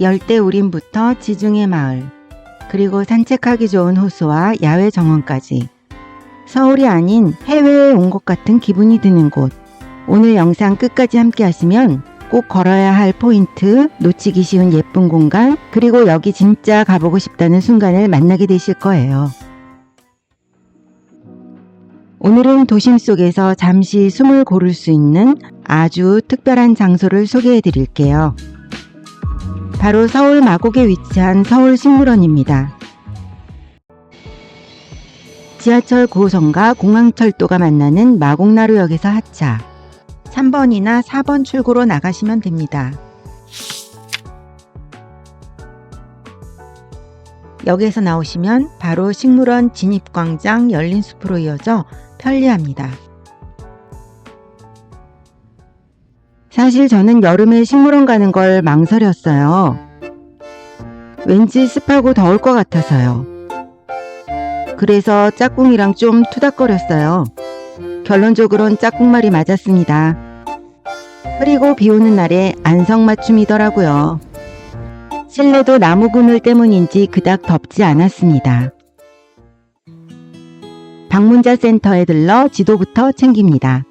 열대 우림부터 지중해 마을, 그리고 산책하기 좋은 호수와 야외 정원까지 서울이 아닌 해외에 온 것 같은 기분이 드는 곳. 오늘 영상 끝까지 함께 하시면 꼭 걸어야 할 포인트, 놓치기 쉬운 예쁜 공간, 그리고 여기 진짜 가보고 싶다는 순간을 만나게 되실 거예요. 오늘은 도심 속에서 잠시 숨을 고를 수 있는 아주 특별한 장소를 소개해 드릴게요. 바로 서울 마곡에 위치한 서울식물원입니다. 지하철 9호선과 공항철도가 만나는 마곡나루역에서 하차. 3번이나 4번 출구로 나가시면 됩니다. 역에서 나오시면 바로 식물원 진입광장 열린 숲으로 이어져 편리합니다. 사실 저는 여름에 식물원 가는 걸 망설였어요. 왠지 습하고 더울 것 같아서요. 그래서 짝꿍이랑 좀 투닥거렸어요. 결론적으론 짝꿍 말이 맞았습니다. 흐리고 비 오는 날에 안성맞춤이더라고요. 실내도 나무 그늘 때문인지 그닥 덥지 않았습니다. 방문자 센터에 들러 지도부터 챙깁니다.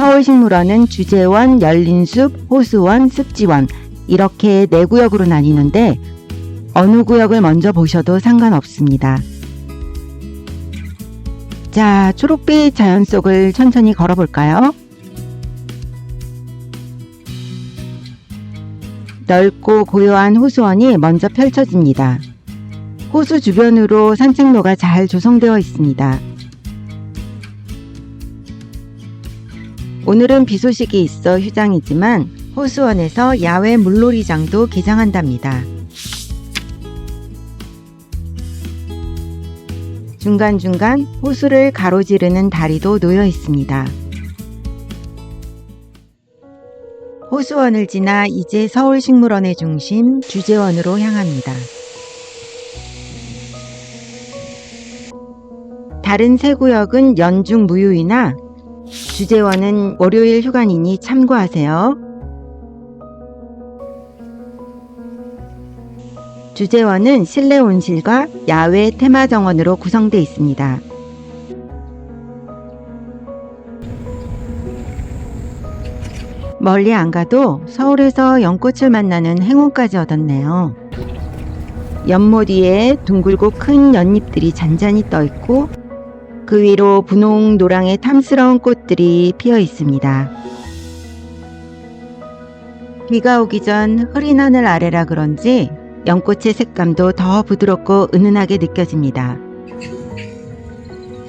서울식물원은 주재원, 열린숲, 호수원, 습지원 이렇게 네 구역으로 나뉘는데 어느 구역을 먼저 보셔도 상관없습니다. 자, 초록빛 자연 속을 천천히 걸어볼까요? 넓고 고요한 호수원이 먼저 펼쳐집니다. 호수 주변으로 산책로가 잘 조성되어 있습니다. 오늘은 비 소식이 있어 휴장이지만 호수원에서 야외 물놀이장도 개장한답니다. 중간중간 호수를 가로지르는 다리도 놓여 있습니다. 호수원을 지나 이제 서울식물원의 중심 주재원으로 향합니다. 다른 세 구역은 연중 무휴이나 주재원은 월요일 휴관이니 참고하세요. 주재원은 실내 온실과 야외 테마 정원으로 구성되어 있습니다. 멀리 안 가도 서울에서 연꽃을 만나는 행운까지 얻었네요. 연못 위에 둥글고 큰 연잎들이 잔잔히 떠 있고 그 위로 분홍 노랑의 탐스러운 꽃들이 피어 있습니다. 비가 오기 전 흐린 하늘 아래라 그런지 연꽃의 색감도 더 부드럽고 은은하게 느껴집니다.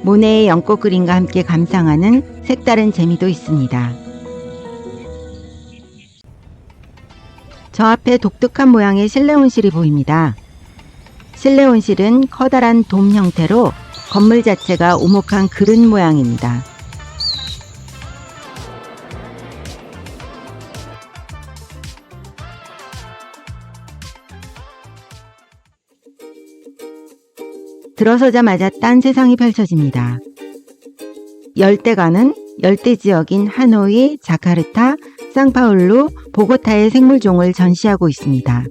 모네의 연꽃 그림과 함께 감상하는 색다른 재미도 있습니다. 저 앞에 독특한 모양의 실내 온실이 보입니다. 실내 온실은 커다란 돔 형태로 건물 자체가 오목한 그릇 모양입니다. 들어서자마자 딴 세상이 펼쳐집니다. 열대과는 열대 지역인 하노이, 자카르타, 상파울루, 보고타의 생물종을 전시하고 있습니다.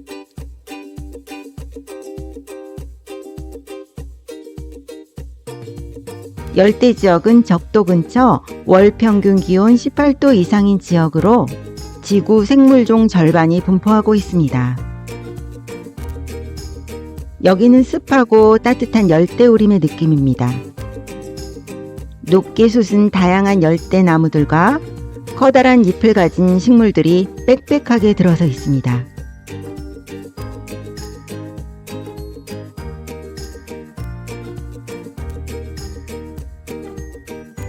열대 지역은 적도 근처 월 평균 기온 18도 이상인 지역으로 지구 생물종 절반이 분포하고 있습니다. 여기는 습하고 따뜻한 열대 우림의 느낌입니다. 높게 솟은 다양한 열대 나무들과 커다란 잎을 가진 식물들이 빽빽하게 들어서 있습니다.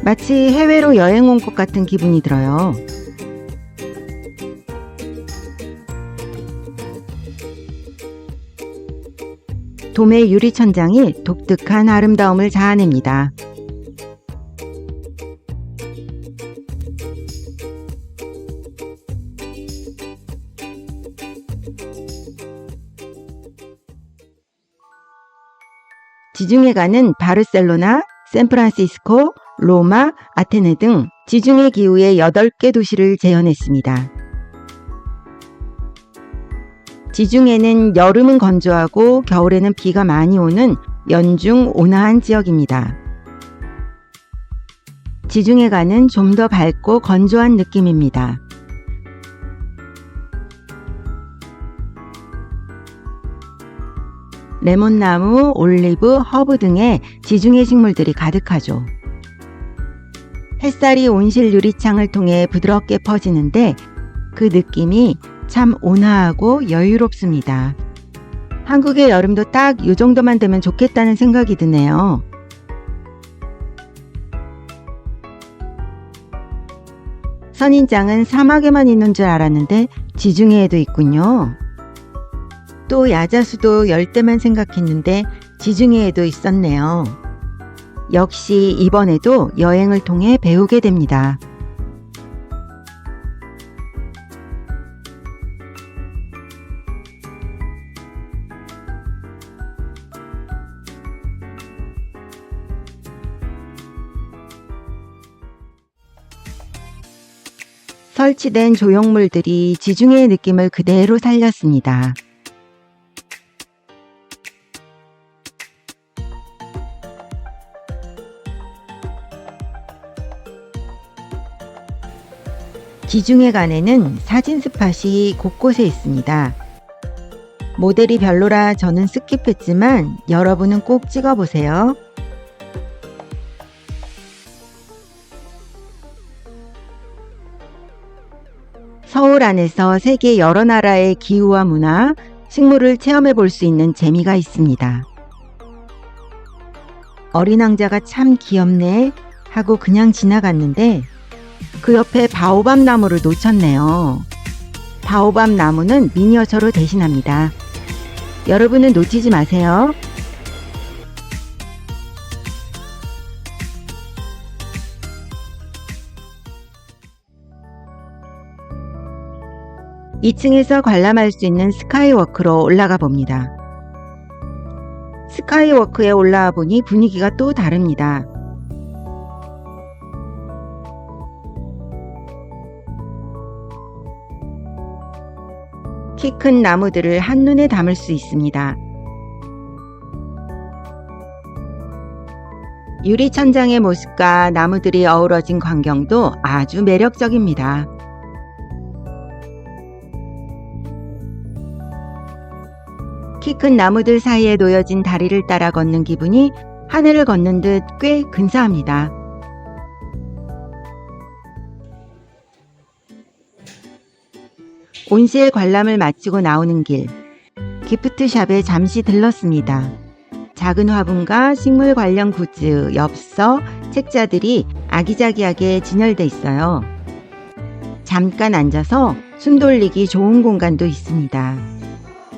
마치 해외로 여행 온 것 같은 기분이 들어요. 도매 유리천장이 독특한 아름다움을 자아냅니다. 지중해 가는 바르셀로나, 샌프란시스코, 로마, 아테네 등 지중해 기후의 8개 도시를 재현했습니다. 지중해는 여름은 건조하고 겨울에는 비가 많이 오는 연중 온화한 지역입니다. 지중해가는 좀 더 밝고 건조한 느낌입니다. 레몬나무, 올리브, 허브 등의 지중해 식물들이 가득하죠. 햇살이 온실 유리창을 통해 부드럽게 퍼지는데 그 느낌이 참 온화하고 여유롭습니다. 한국의 여름도 딱 이 정도만 되면 좋겠다는 생각이 드네요. 선인장은 사막에만 있는 줄 알았는데 지중해에도 있군요. 또 야자수도 열대만 생각했는데 지중해에도 있었네요. 역시 이번에도 여행을 통해 배우게 됩니다. 설치된 조형물들이 지중해의 느낌을 그대로 살렸습니다. 지중해간에는 사진 스팟이 곳곳에 있습니다. 모델이 별로라 저는 스킵했지만 여러분은 꼭 찍어보세요. 서울 안에서 세계 여러 나라의 기후와 문화, 식물을 체험해 볼 수 있는 재미가 있습니다. 어린 왕자가 참 귀엽네 하고 그냥 지나갔는데 그 옆에 바오밤 나무를 놓쳤네요. 바오밤 나무는 미니어처로 대신합니다. 여러분은 놓치지 마세요. (2층에서) 관람할 수 있는 스카이워크로 올라가 봅니다. 스카이워크에 올라와 보니 분위기가 또 다릅니다. 키 큰 나무들을 한눈에 담을 수 있습니다. 유리 천장의 모습과 나무들이 어우러진 광경도 아주 매력적입니다. 키 큰 나무들 사이에 놓여진 다리를 따라 걷는 기분이 하늘을 걷는 듯 꽤 근사합니다. 온실 관람을 마치고 나오는 길, 기프트샵에 잠시 들렀습니다. 작은 화분과 식물 관련 굿즈, 엽서, 책자들이 아기자기하게 진열돼 있어요. 잠깐 앉아서 숨 돌리기 좋은 공간도 있습니다.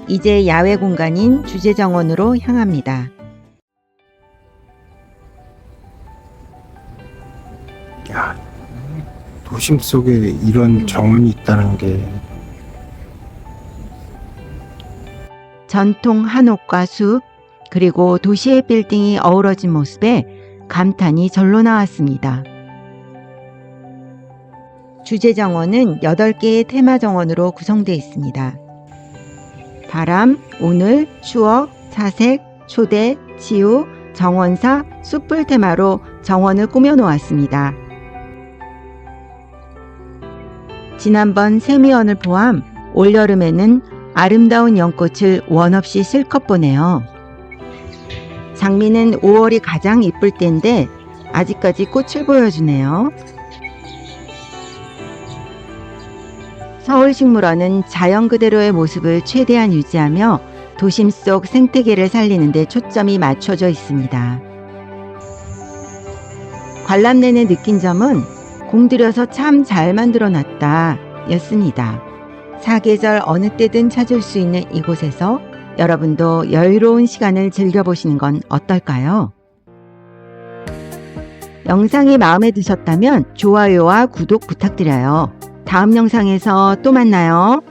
이제 야외 공간인 주제 정원으로 향합니다. 야, 도심 속에 이런 정원이 있다는 게 전통 한옥과 숲, 그리고 도시의 빌딩이 어우러진 모습에 감탄이 절로 나왔습니다. 주제 정원은 8개의 테마 정원으로 구성되어 있습니다. 바람, 오늘, 추억, 사색, 초대, 치유, 정원사, 숲을 테마로 정원을 꾸며 놓았습니다. 지난번 세미원을 포함 올여름에는 아름다운 연꽃을 원 없이 실컷 보네요. 장미는 5월이 가장 이쁠 때인데 아직까지 꽃을 보여주네요. 서울식물원은 자연 그대로의 모습을 최대한 유지하며 도심 속 생태계를 살리는 데 초점이 맞춰져 있습니다. 관람 내내 느낀 점은 공들여서 참 잘 만들어 놨다 였습니다. 사계절 어느 때든 찾을 수 있는 이곳에서 여러분도 여유로운 시간을 즐겨보시는 건 어떨까요? 영상이 마음에 드셨다면 좋아요와 구독 부탁드려요. 다음 영상에서 또 만나요.